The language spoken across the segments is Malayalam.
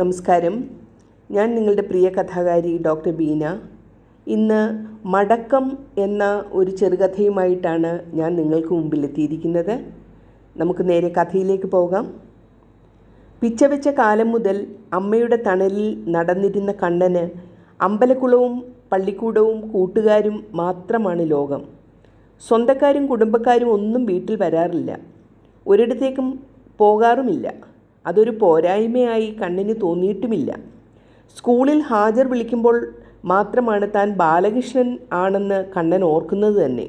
നമസ്കാരം. ഞാൻ നിങ്ങളുടെ പ്രിയ കഥാകാരി ഡോക്ടർ ബീന. ഇന്ന് മടക്കം എന്ന ഒരു ചെറുകഥയുമായിട്ടാണ് ഞാൻ നിങ്ങൾക്ക് മുമ്പിലെത്തിയിരിക്കുന്നത് നമുക്ക് നേരെ കഥയിലേക്ക് പോകാം. പിച്ചവെച്ച കാലം മുതൽ അമ്മയുടെ തണലിൽ നടന്നിരുന്ന കണ്ണന് അമ്പലക്കുളവും പള്ളിക്കൂടവും കൂട്ടുകാരും മാത്രമാണ് ലോകം. സ്വന്തക്കാരും കുടുംബക്കാരും ഒന്നും വീട്ടിൽ വരാറില്ല. ഒരിടത്തേക്കും പോകാറുമില്ല. അതൊരു പോരായ്മയായി കണ്ണിന് തോന്നിയിട്ടുമില്ല. സ്കൂളിൽ ഹാജർ വിളിക്കുമ്പോൾ മാത്രമാണ് താൻ ബാലകൃഷ്ണൻ ആണെന്ന് കണ്ണൻ ഓർക്കുന്നത് തന്നെ.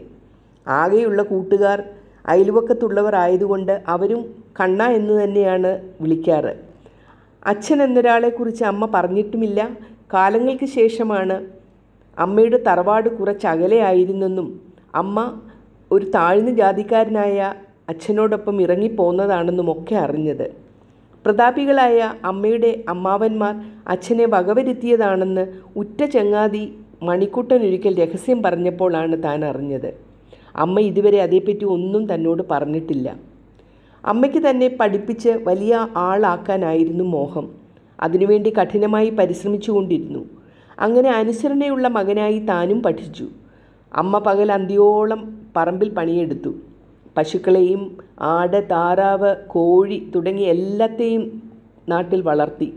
ആകെയുള്ള കൂട്ടുകാർ അയൽവക്കത്തുള്ളവർ ആയതുകൊണ്ട് അവരും കണ്ണ എന്ന് തന്നെയാണ് വിളിക്കാറ്. അച്ഛൻ എന്നൊരാളെക്കുറിച്ച് അമ്മ പറഞ്ഞിട്ടുമില്ല. കാലങ്ങൾക്ക് ശേഷമാണ് അമ്മയുടെ തറവാട് കുറച്ച് അകലെയായിരുന്നെന്നും അമ്മ ഒരു താഴ്ന്ന ജാതിക്കാരനായ അച്ഛനോടൊപ്പം ഇറങ്ങിപ്പോന്നതാണെന്നും ഒക്കെ അറിഞ്ഞത്. പ്രതാപികളായ അമ്മയുടെ അമ്മാവന്മാർ അച്ഛനെ വകവരുത്തിയതാണെന്ന് ഉറ്റ ചങ്ങാതി മണിക്കുട്ടനൊരിക്കൽ രഹസ്യം പറഞ്ഞപ്പോഴാണ് താൻ അറിഞ്ഞത്. അമ്മ ഇതുവരെ അതേപ്പറ്റി ഒന്നും തന്നോട് പറഞ്ഞിട്ടില്ല. അമ്മയ്ക്ക് തന്നെ പഠിപ്പിച്ച് വലിയ ആളാക്കാനായിരുന്നു മോഹം. അതിനുവേണ്ടി കഠിനമായി പരിശ്രമിച്ചുകൊണ്ടിരുന്നു. അങ്ങനെ അനുസരണയുള്ള മകനായി താനും പഠിച്ചു. അമ്മ പകൽ അന്തിയോളം പറമ്പിൽ പണിയെടുത്തു. പശുക്കളെയും ആട് താറാവ് കോഴി തുടങ്ങിയ എല്ലാത്തെയും നാട്ടിൽ വളർത്തി.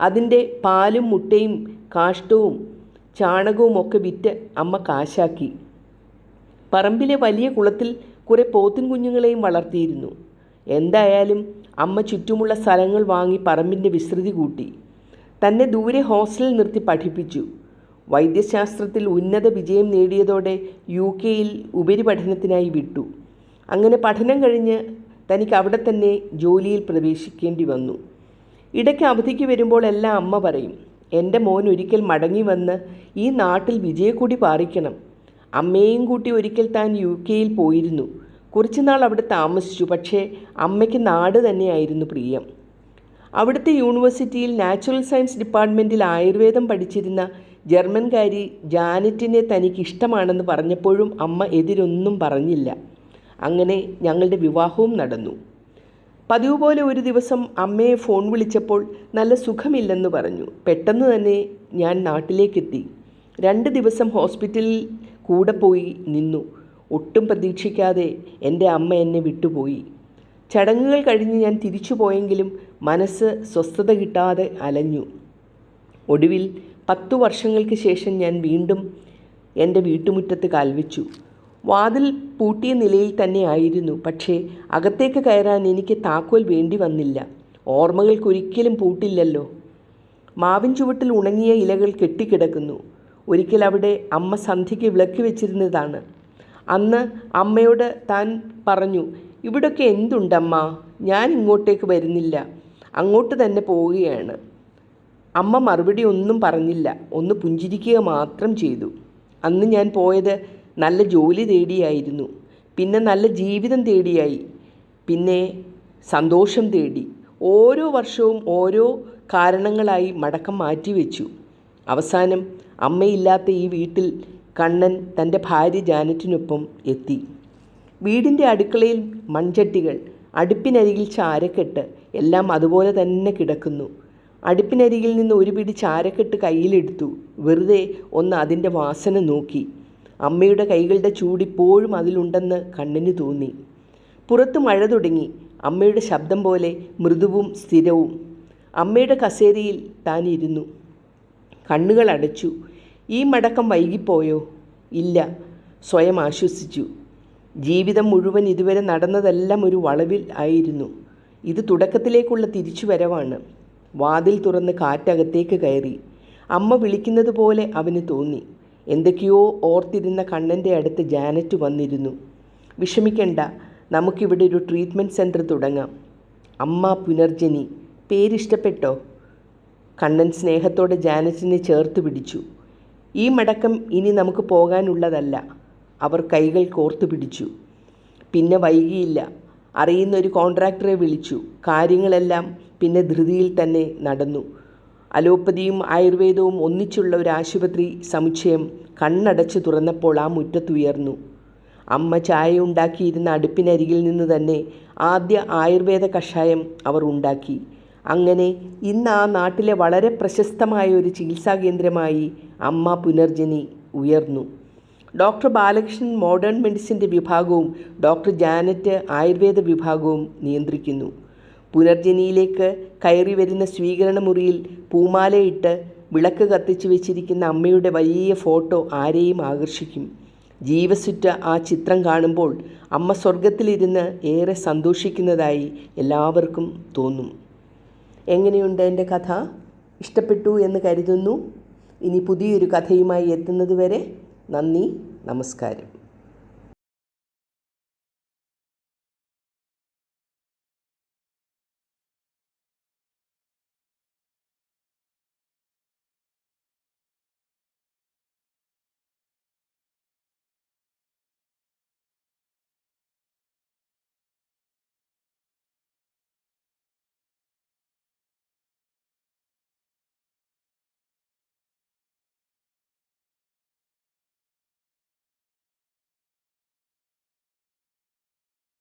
അതിന്റെ പാലും മുട്ടയും കാഷ്ടവും ചാണകവും ഒക്കെ വിറ്റ് അമ്മ കാശാക്കി. പറമ്പിലെ വലിയ കുളത്തിൽ കുറേ പോത്തിൻ കുഞ്ഞുങ്ങളെയും വളർത്തിയിരുന്നു. എന്തായാലും അമ്മ ചുറ്റുമുള്ള സ്ഥലങ്ങൾ വാങ്ങി പറമ്പിന്റെ വിസ്തൃതി കൂട്ടി. തന്നെ ദൂരെ ഹോസ്റ്റലിൽ നിർത്തി പഠിപ്പിച്ചു. വൈദ്യശാസ്ത്രത്തിൽ ഉന്നത വിജയം നേടിയതോടെ യു കെയിൽ ഉപരിപഠനത്തിനായി വിട്ടു. അങ്ങനെ പഠനം കഴിഞ്ഞ് തനിക്ക് അവിടെ തന്നെ ജോലിയിൽ പ്രവേശിക്കേണ്ടി വന്നു. ഇടയ്ക്ക് അവധിക്ക് വരുമ്പോൾ എല്ലാം അമ്മ പറയും എന്റെ മോൻ ഒരിക്കൽ മടങ്ങി വന്ന് ഈ നാട്ടിൽ വിജയക്കൂടി പാറിക്കണം. അമ്മയും കൂട്ടി ഒരിക്കൽ താൻ യു കെയിൽ പോയിരുന്നു. കുറച്ചുനാൾ അവിടെ താമസിച്ചു പക്ഷേ അമ്മയ്ക്ക് നാട് തന്നെയായിരുന്നു പ്രിയം. അവിടുത്തെ യൂണിവേഴ്സിറ്റിയിൽ നാച്ചുറൽ സയൻസ് ഡിപ്പാർട്ട്മെന്റിൽ ആയുർവേദം പഠിച്ചിരുന്ന ജർമ്മൻകാരി ജാനറ്റിനെ തനിക്ക് ഇഷ്ടമാണെന്ന് പറഞ്ഞപ്പോഴും അമ്മ എതിരൊന്നും പറഞ്ഞില്ല. അങ്ങനെ ഞങ്ങളുടെ വിവാഹവും നടന്നു. പതിവ് പോലെ ഒരു ദിവസം അമ്മയെ ഫോൺ വിളിച്ചപ്പോൾ നല്ല സുഖമില്ലെന്ന് പറഞ്ഞു. പെട്ടെന്ന് തന്നെ ഞാൻ നാട്ടിലേക്കെത്തി. രണ്ട് ദിവസം ഹോസ്പിറ്റലിൽ കൂടെ പോയി നിന്നു. ഒട്ടും പ്രതീക്ഷിക്കാതെ എന്റെ അമ്മ എന്നെ വിട്ടുപോയി. ചടങ്ങുകൾ കഴിഞ്ഞ് ഞാൻ തിരിച്ചു പോയെങ്കിലും മനസ്സ് സ്വസ്ഥത കിട്ടാതെ അലഞ്ഞു. ഒടുവിൽ പത്തു വർഷങ്ങൾക്ക് ശേഷം ഞാൻ വീണ്ടും എന്റെ വീട്ടുമുറ്റത്ത് കാൽവെച്ചു. വാതിൽ പൂട്ടിയ നിലയിൽ തന്നെ ആയിരുന്നു പക്ഷേ അകത്തേക്ക് കയറാൻ എനിക്ക് താക്കോൽ വേണ്ടി വന്നില്ല. ഓർമ്മകൾക്കൊരിക്കലും പൂട്ടില്ലല്ലോ. മാവിൻ ചുവട്ടിൽ ഉണങ്ങിയ ഇലകൾ കെട്ടിക്കിടക്കുന്നു. ഒരിക്കൽ അവിടെ അമ്മ സന്ധ്യയ്ക്ക് വിളക്ക് വെച്ചിരുന്നതാണ്. അന്ന് അമ്മയോട് താൻ പറഞ്ഞു ഇവിടൊക്കെ എന്തുണ്ടമ്മ? ഞാൻ ഇങ്ങോട്ടേക്ക് വരുന്നില്ല. അങ്ങോട്ട് തന്നെ പോവുകയാണ്. അമ്മ മറുപടി ഒന്നും പറഞ്ഞില്ല. ഒന്ന് പുഞ്ചിരിക്കുക മാത്രം ചെയ്തു. അന്ന് ഞാൻ പോയത് നല്ല ജോലി തേടിയായിരുന്നു പിന്നെ നല്ല ജീവിതം തേടിയായി. പിന്നെ സന്തോഷം തേടി. ഓരോ വർഷവും ഓരോ കാരണങ്ങളായി മടക്കം മാറ്റിവെച്ചു. അവസാനം അമ്മയില്ലാത്ത ഈ വീട്ടിൽ കണ്ണൻ തന്റെ ഭാര്യ ജാനറ്റിനൊപ്പം എത്തി. വീടിന്റെ അടുക്കളയിൽ മൺചട്ടികൾ അടുപ്പിനരികിൽ ചാരക്കെട്ട് എല്ലാം അതുപോലെ തന്നെ കിടക്കുന്നു. അടുപ്പിനരികിൽ നിന്ന് ഒരു പിടി ചാരക്കെട്ട് കയ്യിലെടുത്തു. വെറുതെ ഒന്ന് അതിന്റെ വാസന നോക്കി. അമ്മയുടെ കൈകളുടെ ചൂടിപ്പോഴും അതിലുണ്ടെന്ന് കണ്ണിന് തോന്നി. പുറത്ത് മഴ തുടങ്ങി. അമ്മയുടെ ശബ്ദം പോലെ മൃദുവും സ്ഥിരവും. അമ്മയുടെ കസേരയിൽ താൻ ഇരുന്നു. കണ്ണുകൾ അടച്ചു. ഈ മടക്കം വൈകിപ്പോയോ? ഇല്ല. സ്വയം ആശ്വസിച്ചു. ജീവിതം മുഴുവൻ ഇതുവരെ നടന്നതെല്ലാം ഒരു വളവിൽ ആയിരുന്നു. ഇത് തുടക്കത്തിലേക്കുള്ള തിരിച്ചുവരവാണ്. വാതിൽ തുറന്ന് കാറ്റകത്തേക്ക് കയറി. അമ്മ വിളിക്കുന്നത് പോലെ അവന് തോന്നി. എന്തൊക്കെയോ ഓർത്തിരുന്ന കണ്ണന്റെ അടുത്ത് ജാനറ്റ് വന്നിരുന്നു. വിഷമിക്കണ്ട നമുക്കിവിടെ ഒരു ട്രീറ്റ്മെന്റ് സെന്റർ തുടങ്ങാം. അമ്മ പുനർജനി പേരിഷ്ടപ്പെട്ടോ? കണ്ണൻ സ്നേഹത്തോടെ ജാനറ്റിനെ ചേർത്ത് പിടിച്ചു. ഈ മടക്കം ഇനി നമുക്ക് പോകാനുള്ളതല്ല അവർ കൈകൾ കോർത്തു പിടിച്ചു. പിന്നെ വൈകിയില്ല അറിയുന്ന ഒരു കോൺട്രാക്ടറെ വിളിച്ചു. കാര്യങ്ങളെല്ലാം പിന്നെ ധൃതിയിൽ തന്നെ നടന്നു. അലോപ്പതിയും ആയുർവേദവും ഒന്നിച്ചുള്ള ഒരു ആശുപത്രി സമുച്ചയം കണ്ണടച്ച് തുറന്നപ്പോൾ ആ മുറ്റത്തുയർന്നു അമ്മ ചായ ഉണ്ടാക്കിയിരുന്ന അടുപ്പിനരികിൽ നിന്ന് തന്നെ ആദ്യ ആയുർവേദ കഷായം അവർ ഉണ്ടാക്കി. അങ്ങനെ ഇന്ന് ആ നാട്ടിലെ വളരെ പ്രശസ്തമായ ഒരു ചികിത്സാ കേന്ദ്രമായി അമ്മ പുനർജനി ഉയർന്നു. ഡോക്ടർ ബാലകൃഷ്ണൻ മോഡേൺ മെഡിസിന്റെ വിഭാഗവും ഡോക്ടർ ജാനറ്റ് ആയുർവേദ വിഭാഗവും നിയന്ത്രിക്കുന്നു. പുനർജനിയിലേക്ക് കയറി വരുന്ന സ്വീകരണ മുറിയിൽ പൂമാലയിട്ട് വിളക്ക് കത്തിച്ചു വെച്ചിരിക്കുന്ന അമ്മയുടെ വലിയ ഫോട്ടോ ആരെയും ആകർഷിക്കും. ജീവസുറ്റ ആ ചിത്രം കാണുമ്പോൾ അമ്മ സ്വർഗത്തിലിരുന്ന് ഏറെ സന്തോഷിക്കുന്നതായി എല്ലാവർക്കും തോന്നും. എങ്ങനെയുണ്ട് എന്റെ കഥ? ഇഷ്ടപ്പെട്ടു എന്ന് കരുതുന്നു. ഇനി പുതിയൊരു കഥയുമായി എത്തുന്നതുവരെ നന്ദി നമസ്കാരം.